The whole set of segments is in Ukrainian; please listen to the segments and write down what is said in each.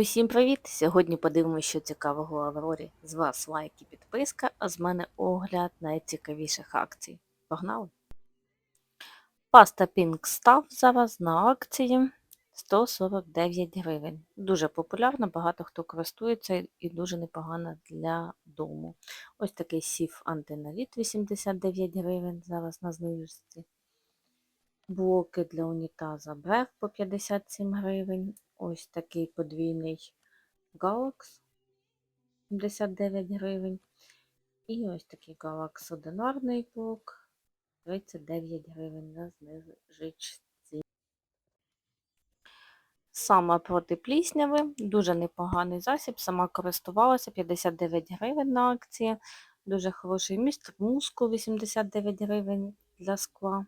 Усім привіт! Сьогодні подивимося, що цікавого Аврорі. З вас лайк і підписка, а з мене огляд найцікавіших акцій. Погнали! Паста Pink Stuff зараз на акції 149 гривень. Дуже популярна, багато хто користується і дуже непогана для дому. Ось такий сіф антиналіт 89 гривень, зараз на знижці. Блоки для унітаза Бреф по 57 гривень. Ось такий подвійний Galax 79 гривень. І ось такий Galax одинарний блок 39 гривень на знижечці. Саме проти плісняви, дуже непоганий засіб, сама користувалася 59 гривень на акції. Дуже хороший містер мускул 89 гривень для скла.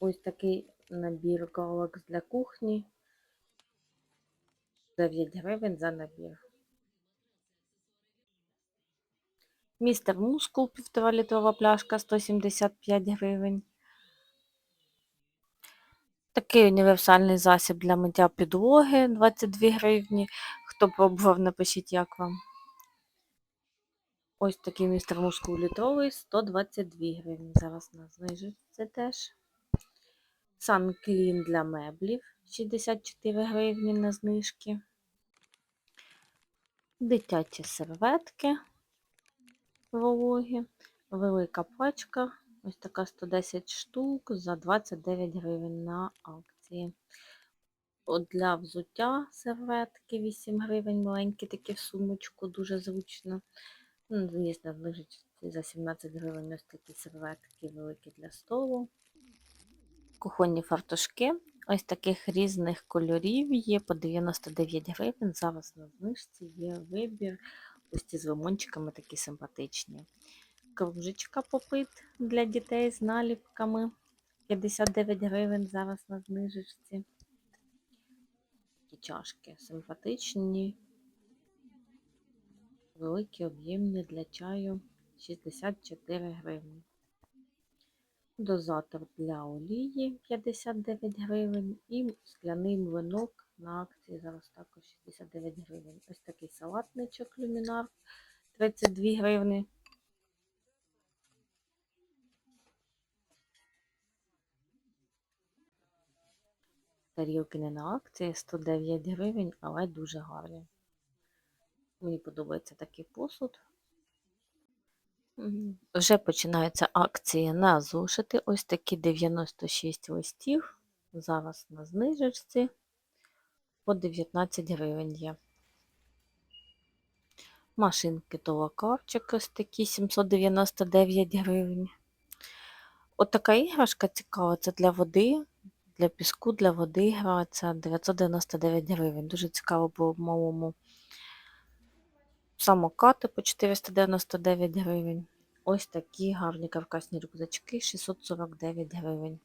Ось такий набір Galax для кухні. 9 гривень за набір. Містер Мускул 1,5 літрова пляшка 175 гривень. Такий універсальний засіб для миття підлоги 22 гривні. Хто пробував, напишіть, як вам. Ось такий містер Мускул літровий 122 гривні. Зараз на знижиться теж. Санклін для меблів 64 гривні на знижки. Дитячі серветки вологі, велика пачка, ось така 110 штук за 29 гривень на акції. От для взуття серветки 8 гривень, маленькі такі в сумочку, дуже зручно. Ну, Звісно, лежить за 17 гривень ось такі серветки великі для столу. Кухонні фартушки. Ось таких різних кольорів є по 99 гривень. Зараз на знижці є вибір. Ось ці з лимончиками такі симпатичні. Кружечка попит для дітей з наліпками. 59 гривень зараз на знижечці. Такі чашки симпатичні. Великі, об'ємні для чаю 64 гривні. Дозатор для олії 59 гривень і скляний млинок на акції зараз також 69 гривень. Ось такий салатничок люмінар 32 гривні. Тарілки не на акції 109 гривень, але дуже гарні. Мені подобається такий посуд. Вже починаються акції на зошити. Ось такі 96 листів. Зараз на знижечці по 19 гривень є. Машинки толокарчик ось такі 799 гривень. От така іграшка цікава, це для води, для піску, для води грається 999 гривень. Дуже цікаво було в малому самокати по 499 гривень. Ось такі гарні каркасні рюкзачки 649 гривень.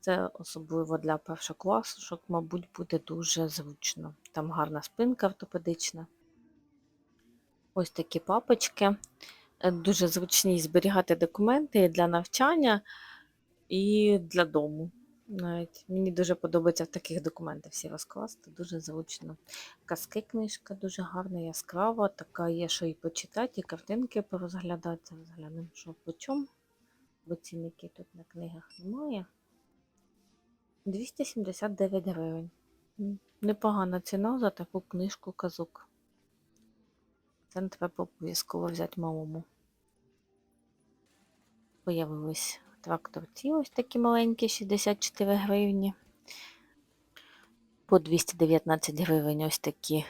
Це особливо для першокласушок, мабуть, буде дуже зручно. Там гарна спинка ортопедична. Ось такі папочки. Е, Дуже зручні зберігати документи для навчання і для дому. Навіть мені дуже подобається в таких документах всі розкласти, дуже зручно. Казки книжка дуже гарна, яскрава, така є, що і почитати, і картинки порозглядати. Розглянемо, що по чому, бо цінники тут на книгах немає. 279 гривень. Непогана ціна за таку книжку казок. Це не треба обов'язково взяти малому. Появились тракторці ось такі маленькі, 64 гривні. По 219 гривень ось такі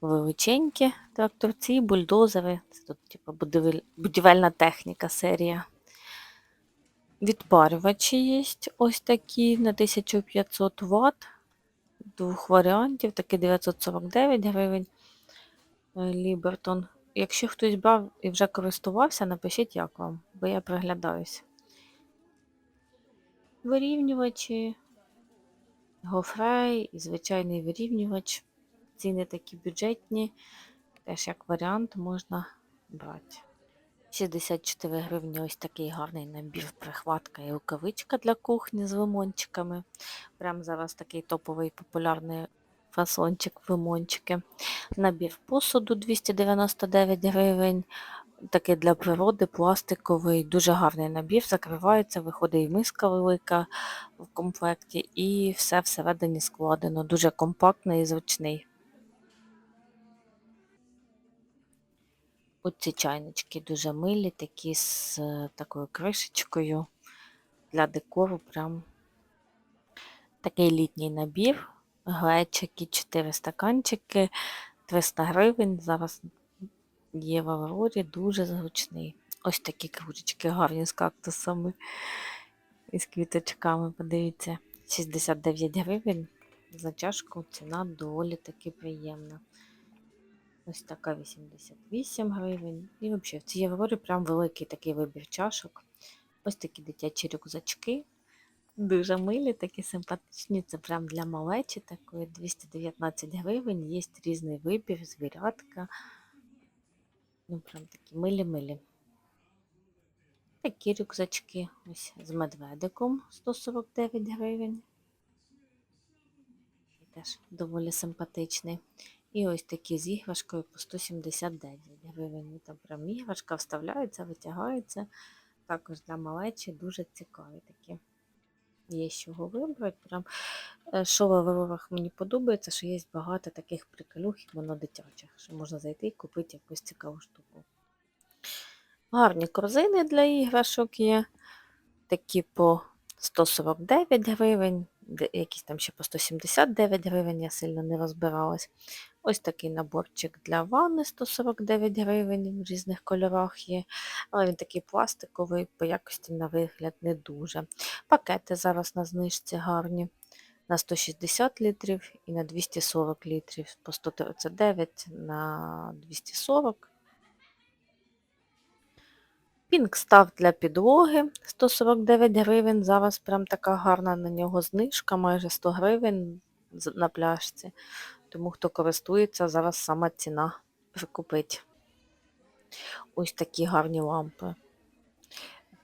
величенькі тракторці, бульдозери. Це тут типу, будівельна техніка серія. Відпарювачі є ось такі на 1500 Вт. Двох варіантів, такий 949 гривень. Лібертон. Якщо хтось брав і вже користувався, напишіть, як вам, бо я приглядаюся. Вирівнювачі, гофрей і звичайний вирівнювач. Ціни такі бюджетні, теж як варіант можна брати. 64 гривні ось такий гарний набір прихватка і рукавичка для кухні з лимончиками. Прям зараз такий топовий популярний фасончик лимончики. Набір посуду 299 гривень. Такий для природи, пластиковий, дуже гарний набір, закривається, виходить і миска велика в комплекті, і все всередині складено. Дуже компактний і зручний. Оці чайнички дуже милі, такі з е, такою кришечкою для декору. Прям такий літній набір. Глечики, 4 стаканчики, 300 гривень. Зараз є в Аврорі, дуже зручний. Ось такі кружечки гарні з кактусами і з квіточками. Подивіться, 69 гривень. За чашку ціна доволі таки приємна. Ось така 88 гривень. І взагалі в цій Аврорі прям великий такий вибір чашок. Ось такі дитячі рюкзачки. Дуже милі, такі симпатичні. Це прям для малечі такої 219 гривень. Є різний вибір, звірятка. Ну, прям такі милі-милі. Такі рюкзачки ось з медведиком 149 гривень. Теж доволі симпатичний. І ось такі з іграшкою по 179 гривень. Ну, Там прям іграшка вставляється, витягається. Також для малечі дуже цікаві такі. Є з чого вибрати. Прям, е, що в Аврорах мені подобається, що є багато таких приколюхів, воно дитячих, що можна зайти і купити якусь цікаву штуку. Гарні корзини для іграшок є. Такі по 149 гривень, якісь там ще по 179 гривень, я сильно не розбиралась. Ось такий наборчик для ванни 149 гривень в різних кольорах є, але він такий пластиковий, по якості на вигляд не дуже. Пакети зараз на знижці гарні. На 160 літрів і на 240 літрів, по 139 на 240. Пінк став для підлоги 149 гривень. Зараз прям така гарна на нього знижка, майже 100 гривень на пляшці. Тому хто користується, зараз сама ціна прикупить. Ось такі гарні лампи.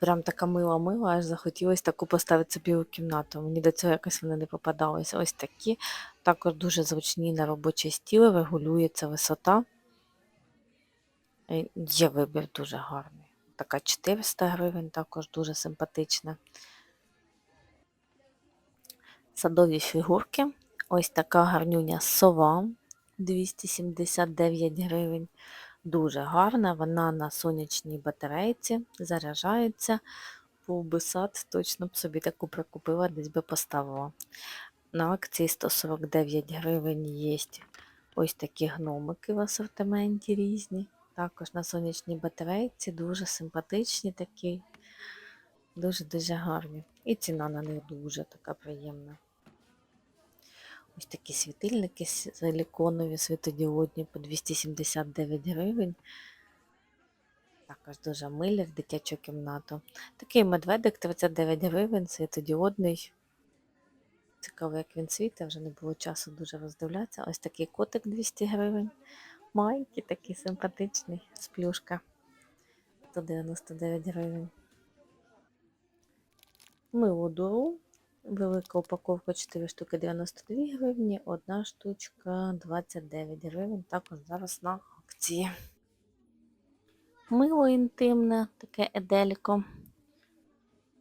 Прям така мила-мила, аж захотілося таку поставити собі у кімнату. Мені до цього якось вони не попадалися. Ось такі. Також дуже зручні на робочий стіл, регулюється висота. Е, Є вибір дуже гарний. Така 400 гривень, також дуже симпатична. Садові фігурки. Ось така гарнюня сова 279 гривень. Дуже гарна, вона на сонячній батарейці, заряджається. Був би сад, точно б собі таку прикупила, десь би поставила. На акції 149 гривень є ось такі гномики в асортименті різні. Також на сонячній батарейці, дуже симпатичні такі, дуже-дуже гарні. І ціна на них дуже така приємна. Ось такі світильники силіконові, світодіодні по 279 гривень. Також дуже милі в дитячу кімнату. Такий медведик 39 гривень, світодіодний. Цікаво, як він світить, вже не було часу дуже роздивлятися. Ось такий котик 200 гривень. Маленький, такий симпатичний, з плюшка. 199 гривень. Мило дуру. Велика упаковка 4 штуки 92 гривні, одна штучка 29 гривень. Також зараз на акції. Мило інтимне, таке еделько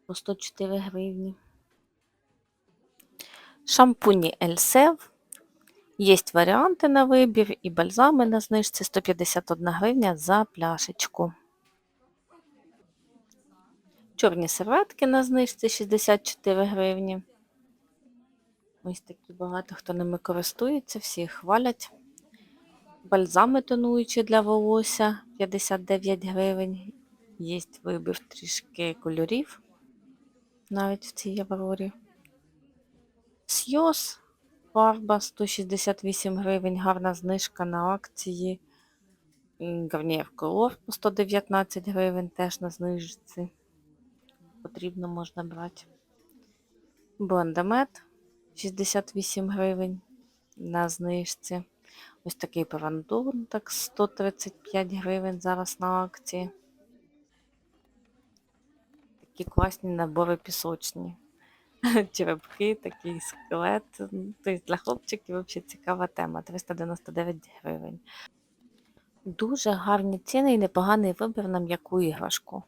по 104 гривні. Шампуні Ельсев. Є варіанти на вибір і бальзами на знижці 151 гривня за пляшечку. Чорні серветки на знижці 64 гривні. Ось такі багато хто ними користується, всі хвалять. Бальзами тонуючі для волосся 59 гривень. Є вибір трішки кольорів навіть в цій Аврорі. Сйоз фарба 168 гривень, гарна знижка на акції. Гарнієр Color по 119 гривень, теж на знижці. Потрібно можна брати. Блендамет 68 гривень на знижці. Ось такий парандон, так 135 гривень зараз на акції. такі класні набори пісочні. Черепки, такий скелет. Тобто для хлопчиків взагалі цікава тема. 399 гривень. Дуже гарні ціни і непоганий вибір на м'яку іграшку.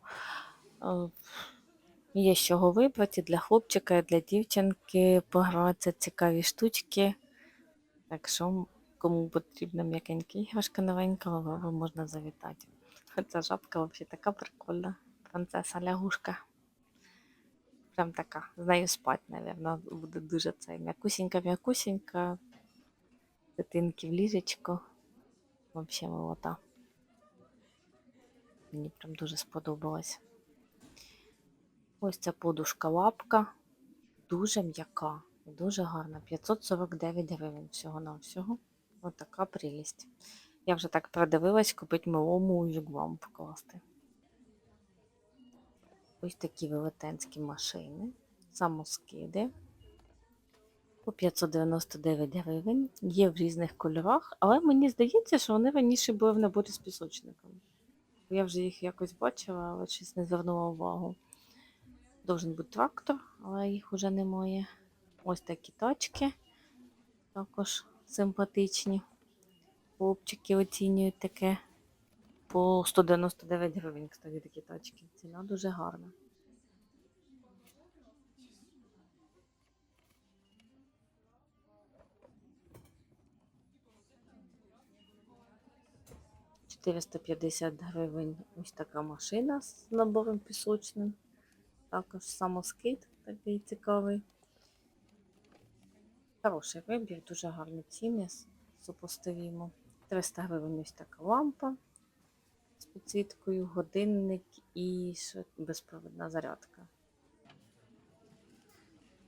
Е, Є з чого вибрати для хлопчика, і для дівчинки погратися цікаві штучки. Так що, кому потрібна м'якенька іграшка новенька, можна завітати. Ця жабка взагалі така прикольна. Принцеса лягушка. Прям така. З нею спать, мабуть, буде дуже цей м'якусінька-м'якусінька. Дитинки в ліжечко. Взагалі молота. Мені прям дуже сподобалось. Ось ця подушка лапка. Дуже м'яка. Дуже гарна. 549 гривень всього-навсього. Ось така прелість. Я вже так продивилась, купить малому вігвам покласти. Ось такі велетенські машини, самоскиди по 599 гривень. Є в різних кольорах, але мені здається, що вони раніше були в наборі з пісочниками. Я вже їх якось бачила, але щось не звернула увагу. Должен бути трактор, але їх вже немає. Ось такі тачки, також симпатичні. Хлопчики оцінюють таке по 199 гривень, кстати, такі тачки. Ціна дуже гарна. – 450 гривень ось така машина з набором пісочним. Також самоскид такий цікавий. Хороший вибір, дуже гарні ціни, с- супоставімо. 300 гривень ось така лампа з підсвіткою, годинник і безпровідна зарядка.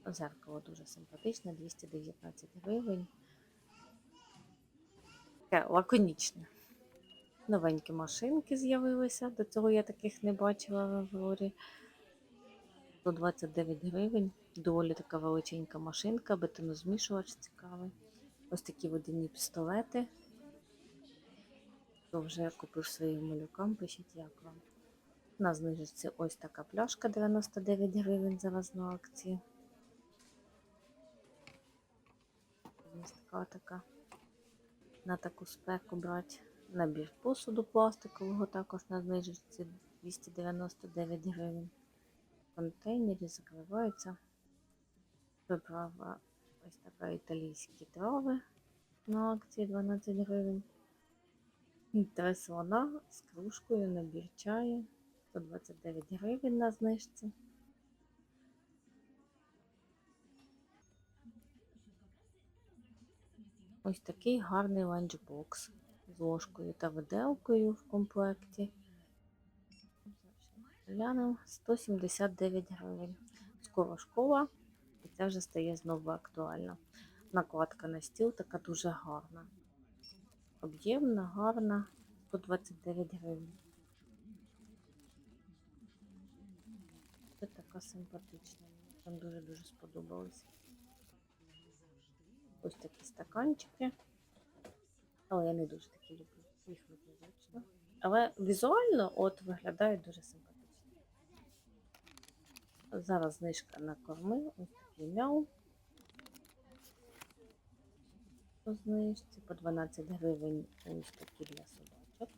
Зеркало дуже симпатичне, 219 гривень. Таке лаконічне. Новенькі машинки з'явилися. До цього я таких не бачила в Аврорі. 129 гривень. Доволі така величенька машинка, бетонозмішувач цікавий. Ось такі водяні пістолети. Хто вже купив своїм малюкам, пишіть як вам. На знижці ось така пляшка 99 гривень зараз на акції. Ось така така. На таку спеку брати. Набір посуду пластикового також на знижці 299 гривень. Контейнері закриваються. Приправа ось така італійські трави на акції 12 гривень. І Три слона з кружкою, набір чаю 129 гривень на знижці. Ось такий гарний ланчбокс з ложкою та виделкою в комплекті. Глянемо 179 гривень. Скоро школа, і це вже стає знову актуально. Накладка на стіл така дуже гарна. Об'ємна, гарна, 129 гривень. Це така симпатична. Мені дуже-дуже сподобалось. Ось такі стаканчики. Але я не дуже такі люблю. Їх виключно. Але візуально от виглядають дуже симпатично. Зараз знижка на корми. Ось такий мяу. По знижці по 12 гривень ось такі для собачок.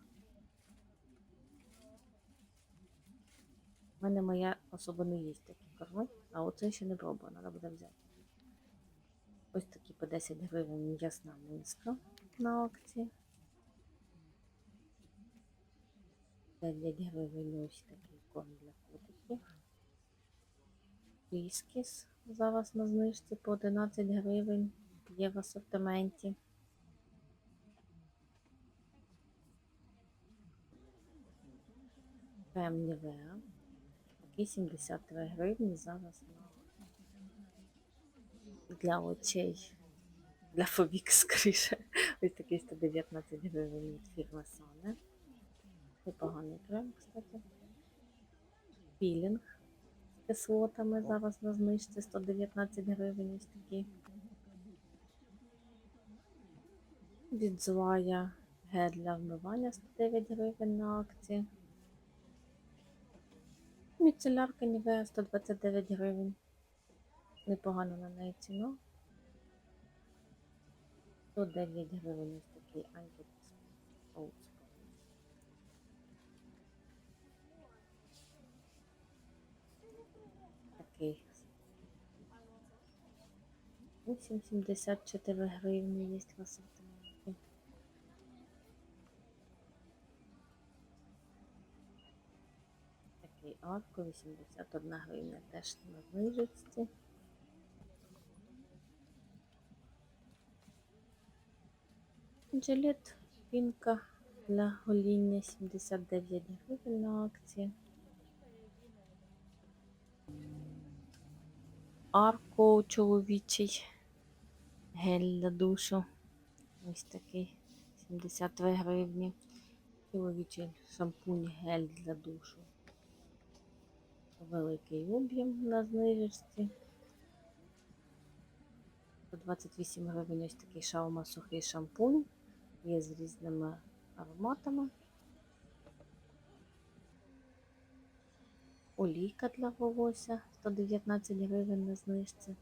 У мене моя особа не їсть такі корми, а оце ще не пробувала, треба буде взяти. Ось такі по 10 гривень м'ясна миска на акції. 9 гривень ось такий корм для котиків. Віскіс зараз на знижці по 11 гривень є в асортименті. Крем Нівеа. Такий 73 гривні зараз для очей, для фобік скоріше. Ось такий 119 гривень від фірми Сане. Непоганий крем, кстати. Пілінг з кислотами зараз на знижці 119 гривень ось такі. Від злая гель для вмивання 109 гривень на акції. Міцелярка Нівея 129 гривень. Непогано на неї ціна. 109 гривень ось такий антисоус. Такий. 8,74 гривні є в Такий арко 81 гривня теж на знижці. Джилет пінка для гоління 79 гривень на акції. Арко чоловічий гель для душу. Ось такий 73 гривні. Чоловічий шампунь гель для душу. Великий об'єм на знижці. 28 гривень ось такий шаума сухий шампунь. Є з різними ароматами. Олійка для волосся 119 гривень на знижці.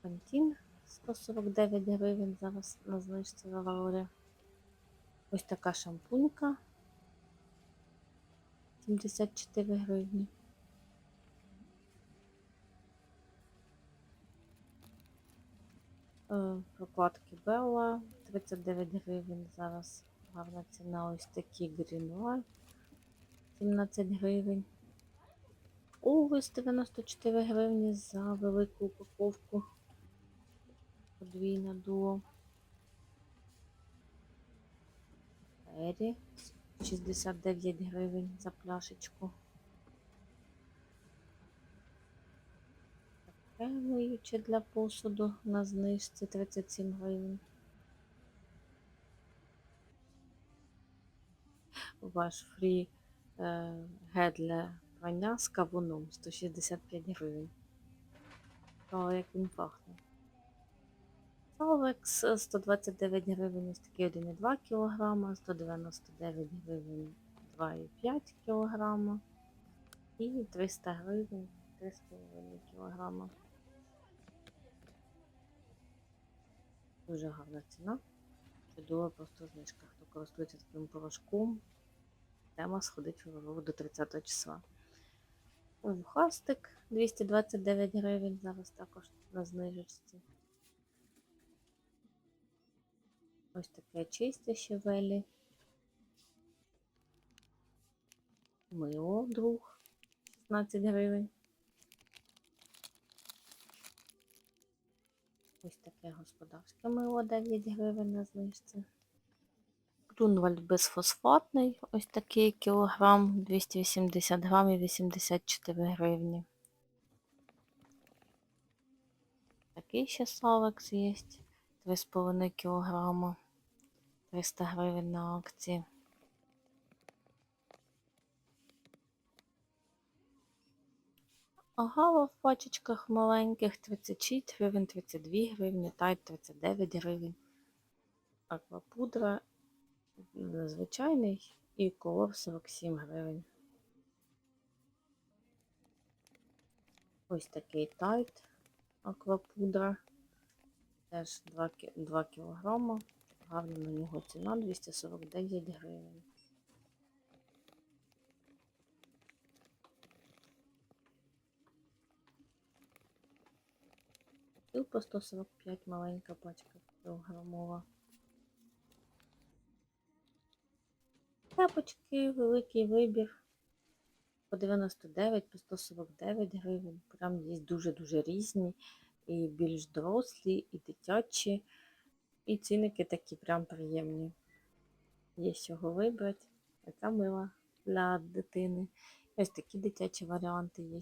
Пантін 149 гривень зараз на знижці в Аврорі. Ось така шампунька 74 гривні. Е, Прокладки Белла 39 гривень. Зараз гарна ціна. Ось такі Greenway 17 гривень. Овес 94 гривні за велику упаковку. Подвійна дуо. Ері 69 гривень за пляшечку. Таке миюче для посуду на знижці 37 гривень. Ваш фрі е, гель для прання з кавуном 165 гривень. О, як він пахне. Салвекс 129 гривень, ось такий 1,2 кг, 199 гривень 2,5 кг і 300 гривень 3,5 кг. Дуже гарна ціна. Чудова просто знижка. Хто користується таким порошком, тема сходить в до 30 числа. Вухастик 229 гривень, зараз також на знижечці. Ось таке чистяще велі. Мило друг 16 гривень. Ось таке господарське мило 9 гривень на знижці. Грунвальд безфосфатний, ось такий кілограм 280 грамів 84 гривні. Такий ще салекс є 3,5 кілограма 300 гривень на акції. Агава в пачечках маленьких 36 гривень, 32 гривні, тайт 39 гривень. Аквапудра звичайний і колор 47 гривень. Ось такий тайт аквапудра. Теж 2, 2 кілограма. Гарна на нього ціна 249 гривень. І по 145 маленька пачка кілограмова. Тапочки, великий вибір. По 99, по 149 гривень. Прям є дуже-дуже різні. І більш дорослі, і дитячі. І цінники такі прям приємні. Є з чого вибрати. Така мила для дитини. Ось такі дитячі варіанти є.